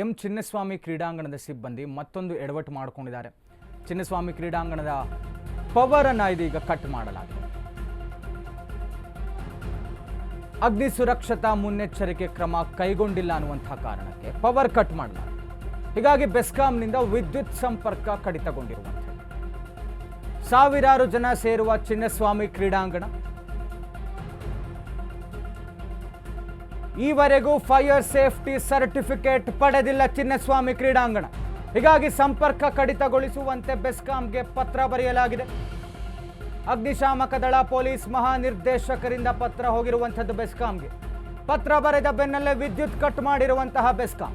M Chinnaswamy ಕ್ರೀಡಾಂಗಣದ ಸಿಬ್ಬಂದಿ ಮತ್ತೊಂದು ಎಡವಟ್ಟು ಮಾಡಿಕೊಂಡಿದ್ದಾರೆ. ಚಿನ್ನಸ್ವಾಮಿ ಕ್ರೀಡಾಂಗಣದ ಪವರ್ ಅನ್ನ ಇದೀಗ ಕಟ್ ಮಾಡಲಾಗಿದೆ. ಅಗ್ನಿ ಸುರಕ್ಷತಾ ಮುನ್ನೆಚ್ಚರಿಕೆ ಕ್ರಮ ಕೈಗೊಂಡಿಲ್ಲ ಅನ್ನುವಂತಹ ಕಾರಣಕ್ಕೆ ಪವರ್ ಕಟ್ ಮಾಡಲಾಗಿದೆ. ಹೀಗಾಗಿ ಬೆಸ್ಕಾಂನಿಂದ ವಿದ್ಯುತ್ ಸಂಪರ್ಕ ಕಡಿತಗೊಂಡಿರುವಂಥದ್ದು ಸಾವಿರಾರು ಜನ ಸೇರುವ ಚಿನ್ನಸ್ವಾಮಿ ಕ್ರೀಡಾಂಗಣ ಈವರೆಗೂ ಫೈರ್ ಸೇಫ್ಟಿ ಸರ್ಟಿಫಿಕೇಟ್ ಪಡೆದಿಲ್ಲ ಚಿನ್ನಸ್ವಾಮಿ ಕ್ರೀಡಾಂಗಣ. ಹೀಗಾಗಿ ಸಂಪರ್ಕ ಕಡಿತಗೊಳಿಸುವಂತೆ ಬೆಸ್ಕಾಂಗೆ ಪತ್ರ ಬರೆಯಲಾಗಿದೆ. ಅಗ್ನಿಶಾಮಕ ದಳ ಪೊಲೀಸ್ ಮಹಾನಿರ್ದೇಶಕರಿಂದ ಪತ್ರ ಹೋಗಿರುವಂಥದ್ದು ಬೆಸ್ಕಾಂಗೆ. ಪತ್ರ ಬರೆದ ಬೆನ್ನಲ್ಲೇ ವಿದ್ಯುತ್ ಕಟ್ ಮಾಡಿರುವಂತಹ ಬೆಸ್ಕಾಂ.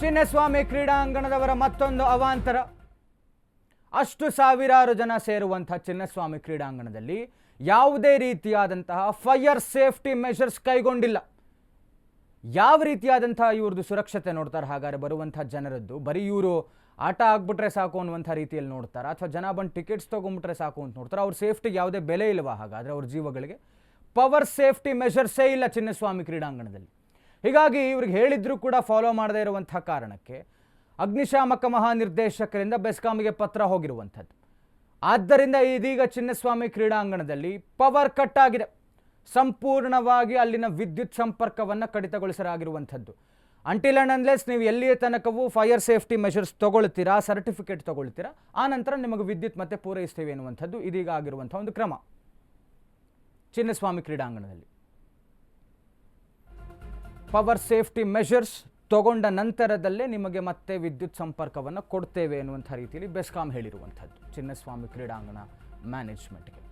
ಚಿನ್ನಸ್ವಾಮಿ ಕ್ರೀಡಾಂಗಣದವರ ಮತ್ತೊಂದು ಅವಾಂತರ. ಅಷ್ಟು ಸಾವಿರಾರು ಜನ ಸೇರುವಂತಹ ಚಿನ್ನಸ್ವಾಮಿ ಕ್ರೀಡಾಂಗಣದಲ್ಲಿ ಯಾವುದೇ ರೀತಿಯಾದಂತಹ ಫೈರ್ ಸೇಫ್ಟಿ ಮೆಷರ್ಸ್ ಕೈಗೊಂಡಿಲ್ಲ. ಯಾವ ರೀತಿಯಾದಂತಹ ಇವ್ರದ್ದು ಸುರಕ್ಷತೆ ನೋಡ್ತಾರೆ, ಹಾಗಾದ್ರೆ ಬರುವಂಥ ಜನರದ್ದು? ಬರೀ ಇವರು ಆಟ ಆಗ್ಬಿಟ್ರೆ ಸಾಕು ಅನ್ನುವಂಥ ರೀತಿಯಲ್ಲಿ ನೋಡ್ತಾರೆ, ಅಥವಾ ಜನ ಬಂದು ಟಿಕೆಟ್ಸ್ ತೊಗೊಂಬಿಟ್ರೆ ಸಾಕು ಅಂತ ನೋಡ್ತಾರೆ. ಅವ್ರ ಸೇಫ್ಟಿಗೆ ಯಾವುದೇ ಬೆಲೆ ಇಲ್ಲವಾ ಹಾಗಾದರೆ ಅವ್ರ ಜೀವಗಳಿಗೆ? ಪವರ್ ಸೇಫ್ಟಿ ಮೆಷರ್ಸೇ ಇಲ್ಲ ಚಿನ್ನಸ್ವಾಮಿ ಕ್ರೀಡಾಂಗಣದಲ್ಲಿ. ಹೀಗಾಗಿ ಇವ್ರಿಗೆ ಹೇಳಿದ್ರು ಕೂಡ ಫಾಲೋ ಮಾಡದೇ ಇರುವಂಥ ಕಾರಣಕ್ಕೆ ಅಗ್ನಿಶಾಮಕ ಮಹಾನಿರ್ದೇಶಕರಿಂದ ಬೆಸ್ಕಾಂಗೆ ಪತ್ರ ಹೋಗಿರುವಂಥದ್ದು. ಆದ್ದರಿಂದ ಇದೀಗ ಚಿನ್ನಸ್ವಾಮಿ ಕ್ರೀಡಾಂಗಣದಲ್ಲಿ ಪವರ್ ಕಟ್ ಆಗಿದೆ ಸಂಪೂರ್ಣವಾಗಿ ಅಲ್ಲಿನ ವಿದ್ಯುತ್ ಸಂಪರ್ಕವನ್ನು ಕಡಿತಗೊಳಿಸಲಾಗಿರುವಂಥದ್ದು. ಅಂಟಿಲ್ ಅಂಡ್ ಅನ್ಲೆಸ್ ನೀವು ಎಲ್ಲಿಯ ತನಕವೂ ಫೈರ್ ಸೇಫ್ಟಿ ಮೆಷರ್ಸ್ ತೊಗೊಳ್ತೀರಾ ಸರ್ಟಿಫಿಕೇಟ್ ತಗೊಳ್ತೀರಾ, ಆ ನಂತರ ನಿಮಗೆ ವಿದ್ಯುತ್ ಮತ್ತೆ ಪೂರೈಸ್ತೀವಿ ಎನ್ನುವಂಥದ್ದು ಇದೀಗ ಆಗಿರುವಂಥ ಒಂದು ಕ್ರಮ. ಚಿನ್ನಸ್ವಾಮಿ ಕ್ರೀಡಾಂಗಣದಲ್ಲಿ. ಪವರ್ ಸೇಫ್ಟಿ ಮೆಷರ್ಸ್ ತಗೊಂಡ ನಂತರದಲ್ಲೇ ನಿಮಗೆ ಮತ್ತೆ ವಿದ್ಯುತ್ ಸಂಪರ್ಕವನ್ನು ಕೊಡ್ತೇವೆ ಎನ್ನುವಂಥ ರೀತಿಯಲ್ಲಿ ಬೆಸ್ಕಾಂ ಹೇಳಿರುವಂಥದ್ದು. ಚಿನ್ನಸ್ವಾಮಿ ಕ್ರೀಡಾಂಗಣ ಮ್ಯಾನೇಜ್ಮೆಂಟ್ಗೆ